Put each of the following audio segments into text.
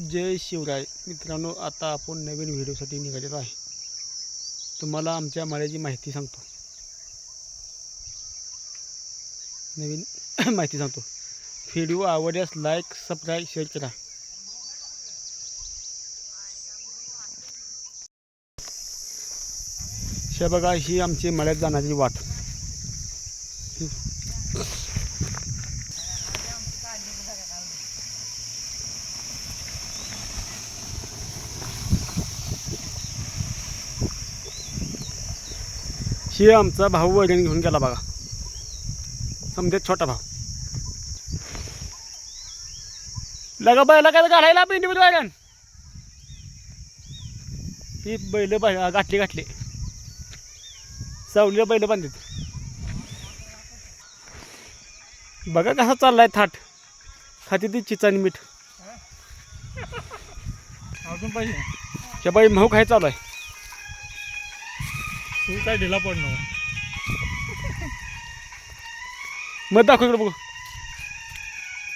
जय शिवराय. मित्रांनो आता आपण नवीन व्हिडिओसाठी निघालेलो आहे. तुम्हाला आमच्या मळ्याची माहिती सांगतो. नवीन माहिती सांगतो. व्हिडिओ आवडल्यास लाईक सबस्क्राईब शेअर करा. हे बघा ही आमची मळ्यात जाण्याची वाट. ही आमचा भाऊ वैरण घेऊन गेला बघा. समजेत छोटा भाऊ. लगा बैला काय घालायला पिंडीमध्ये वैरण ही बैल गाठली गाठली. सावलीला बैल बांधित. बघा कसा चाललाय थाट. खाती ती चिचानी मीठ. अजून पाहिजे. बाई भाऊ काय चालू आहे? तू काय ढिला पडणार मग दाखव इकडे बघू.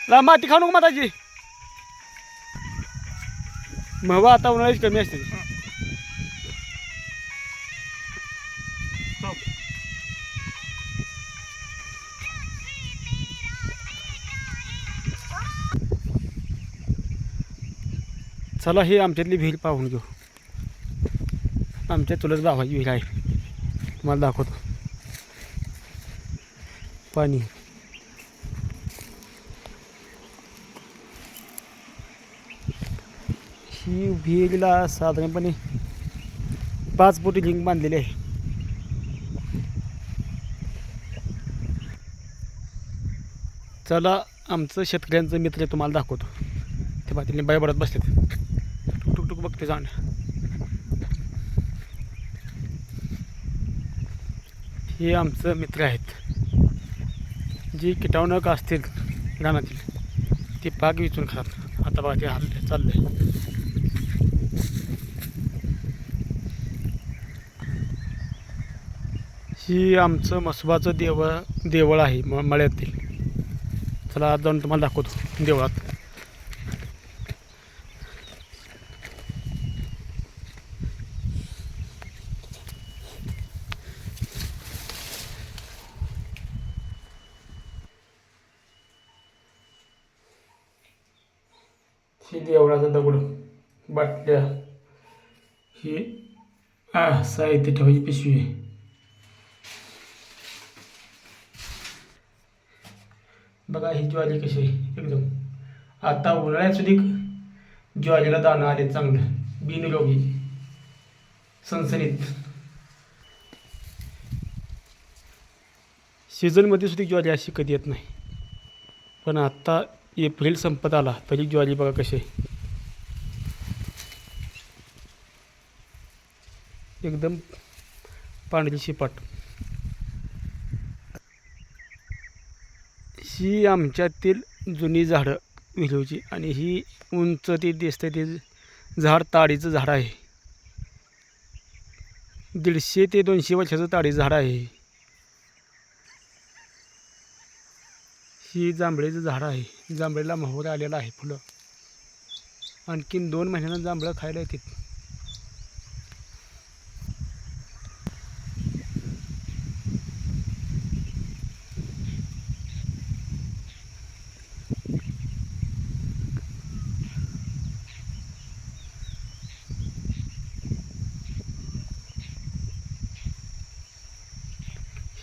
ला माती खाऊ नको माताची मग आता उन्हाळ्याची कमी असते. चला ही आमच्यातली विहीर पाहून घेऊ. आमच्या चुलत भावाची विहीर आहे. तुम्हाला दाखवतो. पाणी. ही विहिरीला साधारणपणे पाच फुटी लिंक बांधलेली आहे. चला आमचं शेतकऱ्यांचं मित्र तुम्हाला दाखवतो. ते पाटील बाय बडत बसलेत. टुक टुक टुक बघते जाणं हे आमचं मित्र आहेत. जी कीटाणूक असतील रानातील ते पाक विचून खातात. आता बघा ते हल्ले आहे ही आमचं मसबाचं देवळ देवळ आहे म मळ्यातील. चला आज जाऊन तुम्हाला दाखवतो देवळात. ही देवळाचा दगड बाटल्या. ही साहित्य ठेवायची पिशवी आहे. बघा ही ज्वारी कशी आहे एकदम. आता उन्हाळ्यात सुद्धा ज्वारीला दाणं आले चांगलं बिनरोगी सनसनीत. सीझनमध्ये सुद्धा ज्वारी अशी कधी येत नाही. पण आत्ता एप्रिल संपत आला. तरी ज्वारी बघा कशी आहे. एकदम पांढरी शिपाट. ही आमच्यातील जुनी झाडं विहिरीची. आणि ही उंच ती दिसते ते झाड ताडीचं झाड आहे. दीडशे ते दोनशे वर्षाचं ताडीचं झाड आहे ही जांभळीचं झाड आहे. जांभळीला मोहर आलेला आहे फुलं. आणखीन दोन महिन्यानं जांभळं खायला येतात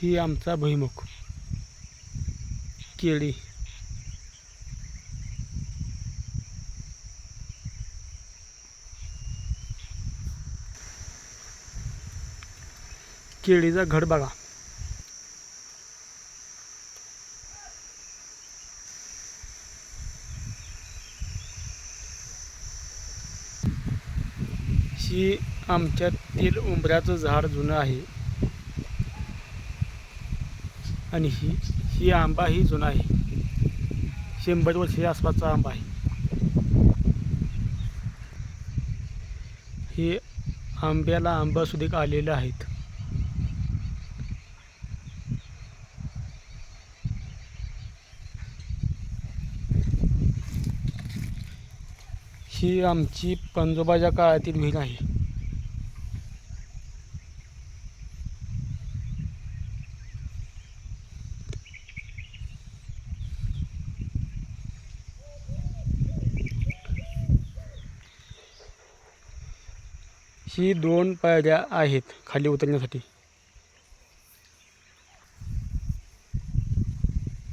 ही आमचा भुईमुख केळी. केळीचा घड बघा. ही आमच्यातील उंबऱ्याचं झाड जुनं आहे. आणि ही ही आंबा ही जुना आहे. शंभर वर्षाच्या आसपासचा आंबा आहे. हे आंब्याला आंबा आलेले आहेत. ही आमची पंजोबाच्या काळातील विहीर आहे. ही दोन पायऱ्या आहेत खाली उतरण्यासाठी.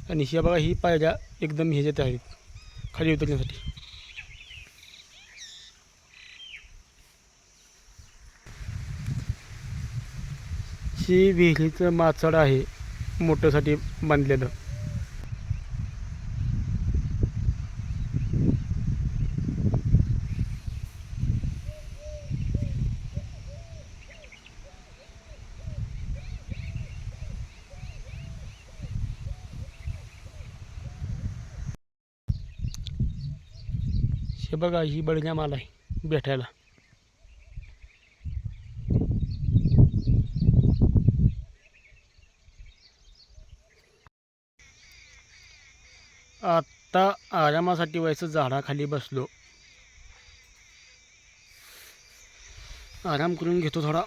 आणि ह्या बघा ही पायऱ्या एकदम ह्याच्यात आहेत खाली उतरण्यासाठी. ही विहिरीचं माचड आहे मोठ्यासाठी बांधलेलं. हे बघा ही बळण्या माल आहे भेटायला. आत्ता आरामासाठी व्हायचं झाडाखाली बसलो. आराम करून घेतो थोडा.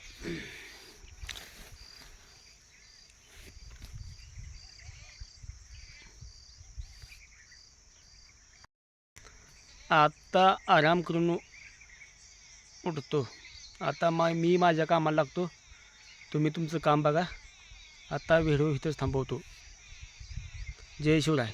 आत्ता आराम करून उठतो. आता मा मी माझ्या कामाला लागतो. तुम्ही तुमचं काम बघा. आता व्हिडिओ इथंच थांबवतो. जय शिवराय.